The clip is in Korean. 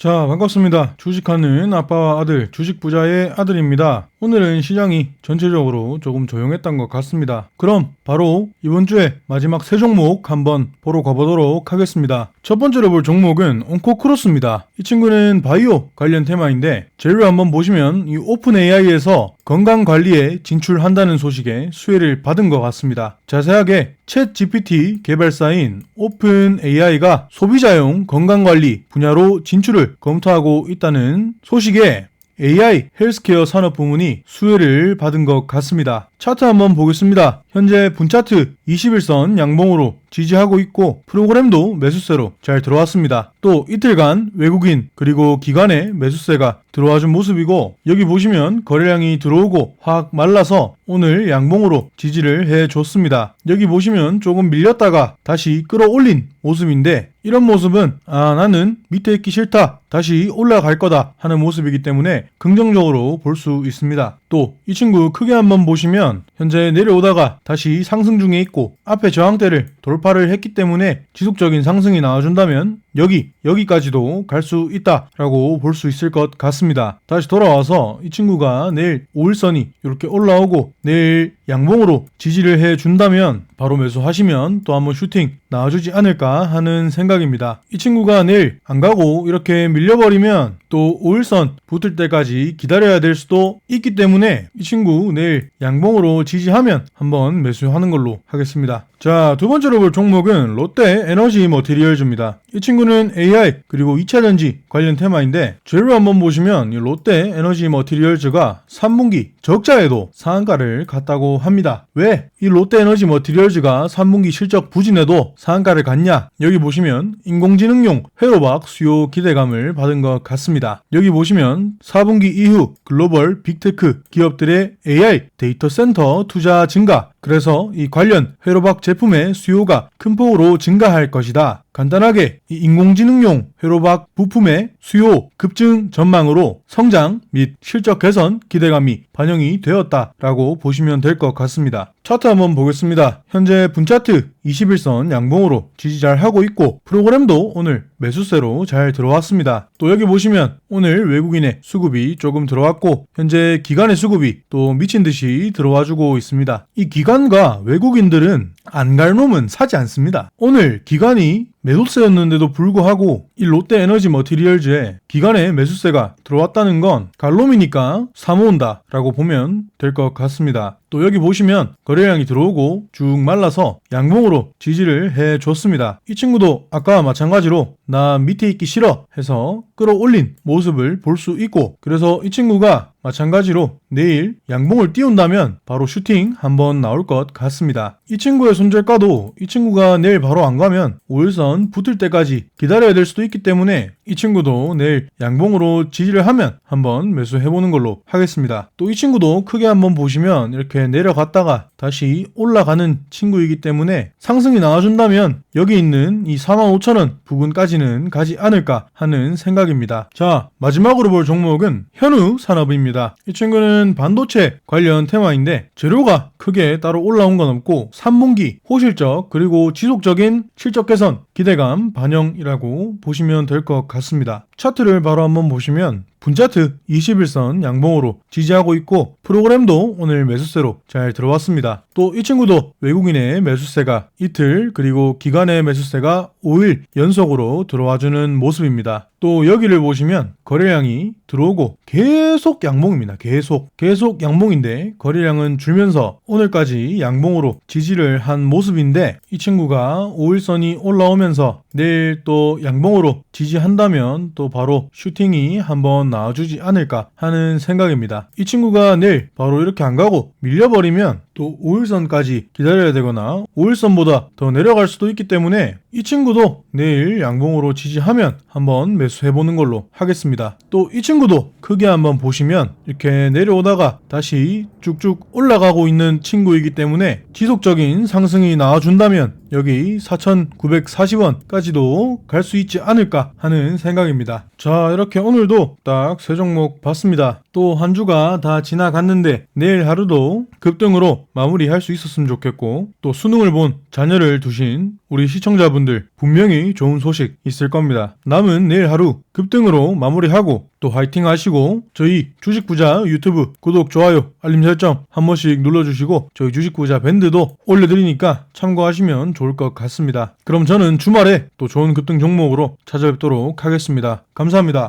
자, 반갑습니다. 주식하는 아빠와 아들, 주식 부자의 아들입니다. 오늘은 시장이 전체적으로 조금 조용했던 것 같습니다. 그럼 바로 이번 주에 마지막 세 종목 한번 보러 가보도록 하겠습니다. 첫 번째로 볼 종목은 온코크로스입니다. 이 친구는 바이오 관련 테마인데 재료 한번 보시면 이 오픈 AI에서 건강 관리에 진출한다는 소식에 수혜를 받은 것 같습니다. 자세하게 챗 GPT 개발사인 오픈 AI가 소비자용 건강 관리 분야로 진출을 검토하고 있다는 소식에 AI 헬스케어 산업 부문이 수혜를 받은 것 같습니다. 차트 한번 보겠습니다. 현재 분차트 21선 양봉으로 지지하고 있고 프로그램도 매수세로 잘 들어왔습니다. 또 이틀간 외국인 그리고 기관의 매수세가 들어와준 모습이고 여기 보시면 거래량이 들어오고 확 말라서 오늘 양봉으로 지지를 해줬습니다. 여기 보시면 조금 밀렸다가 다시 끌어올린 모습인데 이런 모습은 아 나는 밑에 있기 싫다 다시 올라갈 거다 하는 모습이기 때문에 긍정적으로 볼 수 있습니다. 또 이 친구 크게 한번 보시면 현재 내려오다가 다시 상승 중에 있고 앞에 저항대를 돌파를 했기 때문에 지속적인 상승이 나와준다면 여기 여기까지도 갈 수 있다라고 볼 수 있을 것 같습니다. 다시 돌아와서 이 친구가 내일 5일선이 이렇게 올라오고 내일 양봉으로 지지를 해 준다면 바로 매수하시면 또 한번 슈팅 나와주지 않을까 하는 생각입니다. 이 친구가 내일 안 가고 이렇게 밀려버리면 또 5일선 붙을 때까지 기다려야 될 수도 있기 때문에 이 친구 내일 양봉으로 지지하면 한번 매수하는 걸로 하겠습니다. 자, 두 번째로 볼 종목은 롯데 에너지 머티리얼즈입니다. 이 친구는 AI 그리고 2차전지 관련 테마인데 재료 한번 보시면 이 롯데 에너지 머티리얼즈가 3분기 적자에도 상한가를 갔다고 합니다. 왜 이 롯데 에너지 머티리얼즈가 3분기 실적 부진에도 상한가를 갔냐? 여기 보시면 인공지능용 회로박 수요 기대감을 받은 것 같습니다. 여기 보시면 4분기 이후 글로벌 빅테크 기업들의 AI 데이터 센터 투자 증가 그래서 이 관련 회로박 제품의 수요가 큰 폭으로 증가할 것이다. 간단하게 이 인공지능용 회로박 부품의 수요 급증 전망으로 성장 및 실적 개선 기대감이 반영이 되었다라고 보시면 될 것 같습니다. 차트 한번 보겠습니다. 현재 분차트 21선 양봉으로 지지 잘 하고 있고 프로그램도 오늘 매수세로 잘 들어왔습니다. 또 여기 보시면 오늘 외국인의 수급이 조금 들어왔고 현재 기관의 수급이 또 미친 듯이 들어와 주고 있습니다. 이 기관과 외국인들은 안 갈 놈은 사지 않습니다. 오늘 기관이 매도세였는데도 불구하고 이 롯데 에너지 머티리얼즈에 기관의 매수세가 들어왔다는 건 갈놈이니까 사모은다 라고 보면 될 것 같습니다. 또 여기 보시면 거래량이 들어오고 쭉 말라서 양봉으로 지지를 해줬습니다. 이 친구도 아까 마찬가지로 나 밑에 있기 싫어 해서 끌어올린 모습을 볼 수 있고 그래서 이 친구가 마찬가지로 내일 양봉을 띄운다면 바로 슈팅 한번 나올 것 같습니다. 이 친구의 손절가도 이 친구가 내일 바로 안 가면 5일선 붙을 때까지 기다려야 될 수도 있기 때문에 이 친구도 내일 양봉으로 지지를 하면 한번 매수해보는 걸로 하겠습니다. 또 이 친구도 크게 한번 보시면 이렇게 내려갔다가 다시 올라가는 친구이기 때문에 상승이 나와준다면 여기 있는 이 45,000원 부근까지는 가지 않을까 하는 생각입니다. 자, 마지막으로 볼 종목은 현우 산업입니다. 이 친구는 반도체 관련 테마인데 재료가 크게 따로 올라온 건 없고 3분기 호실적 그리고 지속적인 실적 개선 기대감 반영이라고 보시면 될 것 같습니다. 차트를 바로 한번 보시면 분차트 21선 양봉으로 지지하고 있고 프로그램도 오늘 매수세로 잘 들어왔습니다. 또 이 친구도 외국인의 매수세가 이틀 그리고 기관의 매수세가 5일 연속으로 들어와주는 모습입니다. 또 여기를 보시면 거래량이 들어오고 계속 양봉입니다. 계속 계속 양봉인데 거래량은 줄면서 오늘까지 양봉으로 지지를 한 모습인데 이 친구가 5일선이 올라오면서 내일 또 양봉으로 지지한다면 또 바로 슈팅이 한번 나와주지 않을까 하는 생각입니다. 이 친구가 내일 바로 이렇게 안 가고 밀려버리면 또 5일선까지 기다려야 되거나 5일선보다 더 내려갈 수도 있기 때문에 이 친구도 내일 양봉으로 지지하면 한번 매수해보는 걸로 하겠습니다. 또 이 친구도 크게 한번 보시면 이렇게 내려오다가 다시 쭉쭉 올라가고 있는 친구이기 때문에 지속적인 상승이 나와준다면 여기 4,940원까지도 갈 수 있지 않을까 하는 생각입니다. 자, 이렇게 오늘도 딱 세 종목 봤습니다. 또 한 주가 다 지나갔는데 내일 하루도 급등으로 마무리할 수 있었으면 좋겠고 또 수능을 본 자녀를 두신 우리 시청자분들 분명히 좋은 소식 있을 겁니다. 남은 내일 하루 급등으로 마무리하고 또 화이팅 하시고 저희 주식부자 유튜브 구독, 좋아요, 알림 설정 한 번씩 눌러주시고 저희 주식부자 밴드도 올려드리니까 참고하시면 좋을 것 같습니다. 그럼 저는 주말에 또 좋은 급등 종목으로 찾아뵙도록 하겠습니다. 감사합니다.